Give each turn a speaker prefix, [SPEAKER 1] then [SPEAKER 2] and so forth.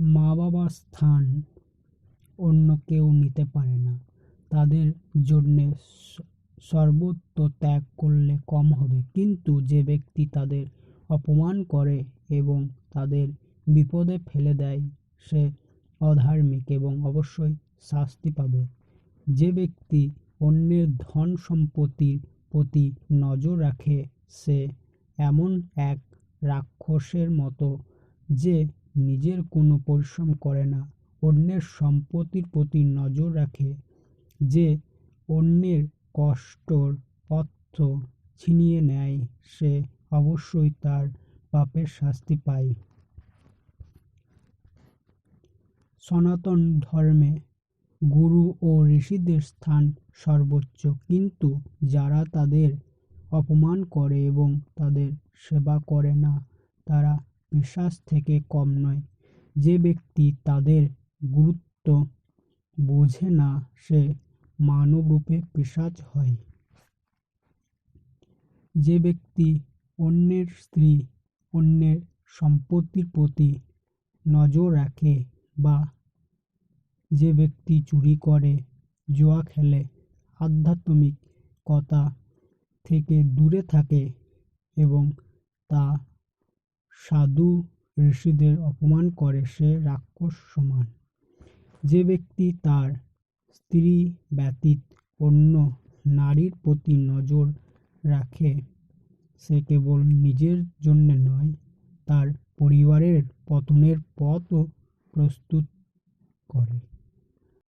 [SPEAKER 1] মা বাবার স্থান অন্য কেউ নিতে পারে না। তাদের জন্যে সর্বত্র ত্যাগ করলে কম হবে। কিন্তু যে ব্যক্তি তাদের অপমান করে এবং তাদের বিপদে ফেলে দেয়, সে অধার্মিক এবং অবশ্যই শাস্তি পাবে। যে ব্যক্তি অন্যের ধন সম্পত্তির প্রতি নজর রাখে, সে এমন এক রাক্ষসের মতো যে নিজের কোনো পরিশ্রম করে না, অন্যের সম্পত্তির প্রতি নজর রাখে যে অন্যের কষ্টর অর্থ ছিনিয়ে নেয়, সে অবশ্যই তার পাপের শাস্তি পায়। সনাতন ধর্মে গুরু ও ঋষিদের স্থান সর্বোচ্চ, কিন্তু যারা তাদের অপমান করে এবং তাদের সেবা করে না, তারা পিশাচ থেকে কম নয়। যে ব্যক্তি তাদের গুরুত্ব বোঝে না, সে মানবরূপে পিশাচ হয়। যে ব্যক্তি অন্যের স্ত্রী, অন্যের সম্পত্তির প্রতি নজর রাখে বা যে ব্যক্তি চুরি করে, জুয়া খেলে আধ্যাত্মিকতা থেকে দূরে থাকে এবং তা সাধু ঋষিদের অপমান করে সে রাক্ষস সমান। যে ব্যক্তি তার স্ত্রী ব্যতীত অন্য নারীর প্রতি নজর রাখে, সে কেবল নিজের জন্যে নয়, তার পরিবারের পতনের পথও প্রস্তুত করে।